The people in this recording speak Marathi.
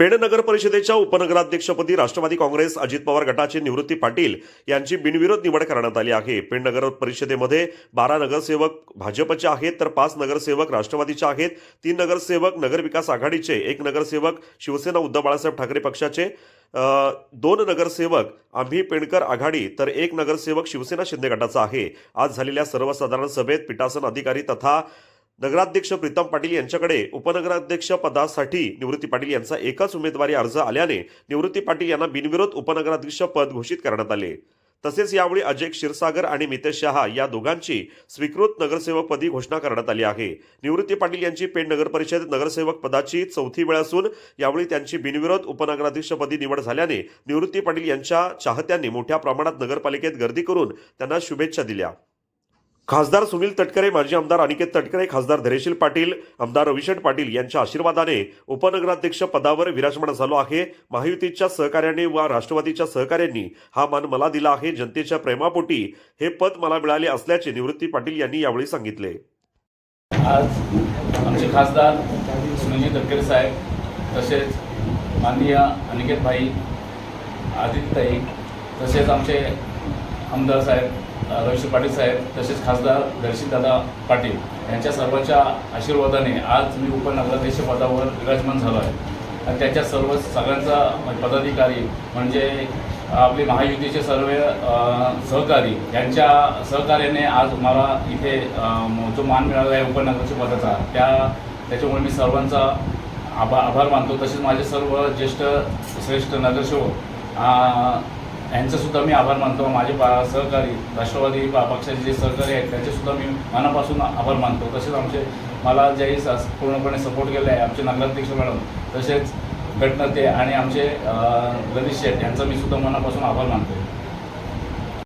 पेण नगर परिषदेच्या उपनगराध्यक्षपदी राष्ट्रवादी काँग्रेस अजित पवार गटाचे निवृत्ती पाटील यांची बिनविरोध निवड करण्यात आली आहे. पेण नगर परिषदेमध्ये बारा नगरसेवक भाजपचे आहेत तर पाच नगरसेवक राष्ट्रवादीचे आहेत. तीन नगरसेवक नगरविकास आघाडीचे एक नगरसेवक शिवसेना उद्धव बाळासाहेब ठाकरे पक्षाचे दोन नगरसेवक आम्ही पेणकर आघाडी तर एक नगरसेवक शिवसेना शिंदे गटाचा आहे. आज झालेल्या सर्वसाधारण सभेत पीठासन अधिकारी तथा नगराध्यक्ष प्रीतम पाटील यांच्याकडे उपनगराध्यक्ष पदासाठी निवृत्ती पाटील यांचा एकच उमेदवारी अर्ज आल्याने निवृत्ती पाटील यांना बिनविरोध उपनगराध्यक्ष पद घोषित करण्यात आले. तसेच यावेळी अजय क्षीरसागर आणि मितेश शहा या दोघांची स्वीकृत नगरसेवकपदी घोषणा करण्यात आली आहे. निवृत्ती पाटील यांची पेण नगर परिषद नगरसेवक पदाची चौथी वेळ असून यावेळी त्यांची बिनविरोध उपनगराध्यक्षपदी निवड झाल्याने निवृत्ती पाटील यांच्या चाहत्यांनी मोठ्या प्रमाणात नगरपालिकेत गर्दी करून त्यांना शुभेच्छा दिल्या. खासदार सुनील तटकरे माजी आमदार अनिकेत तटकरे खासदार धैर्यशील पाटील आमदार रविशंठ पाटील यांच्या आशीर्वादाने उपनगराध्यक्ष पदावर विराजमान झालो आहे. महायुतीच्या सहकार्याने व राष्ट्रवादीच्या सहकार्यांनी हा मान मला दिला आहे. जनतेच्या प्रेमापोटी हे पद मला मिळाले असल्याचे निवृत्ती पाटील यांनी यावेळी सांगितले. आज आमचे खासदार सुनील तटकरे साहेब तसेच माननीय अनिकेत भाई आदित्यताई तसेच आमचे आमदार साहेब अ, रवीश पाटील साहेब तसेच खासदार दर्शितदादा पाटील यांच्या सर्वांच्या आशीर्वादाने आज मी उपनगराध्यक्ष पदावर विराजमान झालो आहे. आणि त्याच्या सर्व सगळ्यांचा पदाधिकारी म्हणजे आपले महायुतीचे सर्व सहकारी यांच्या सहकार्याने आज मला इथे जो मान मिळाला आहे उपनगराध्यक्ष पदाचा त्या त्याच्यामुळे मी सर्वांचा आभा आभार मानतो. तसेच माझे सर्व ज्येष्ठ श्रेष्ठ नगरसेवक यांचंसुद्धा मी आभार मानतो. माझे पा सहकारी राष्ट्रवादी पक्षाचे जे सहकारी आहेत त्यांचेसुद्धा मी मनापासून आभार मानतो. तसेच आमचे मला ज्याही स- पूर्णपणे सपोर्ट केले आहे आमचे नगराध्यक्ष मॅडम तसेच गटनेते आणि आमचे अ, ललित शेठ यांचा मी सुद्धा मनापासून आभार मानतो.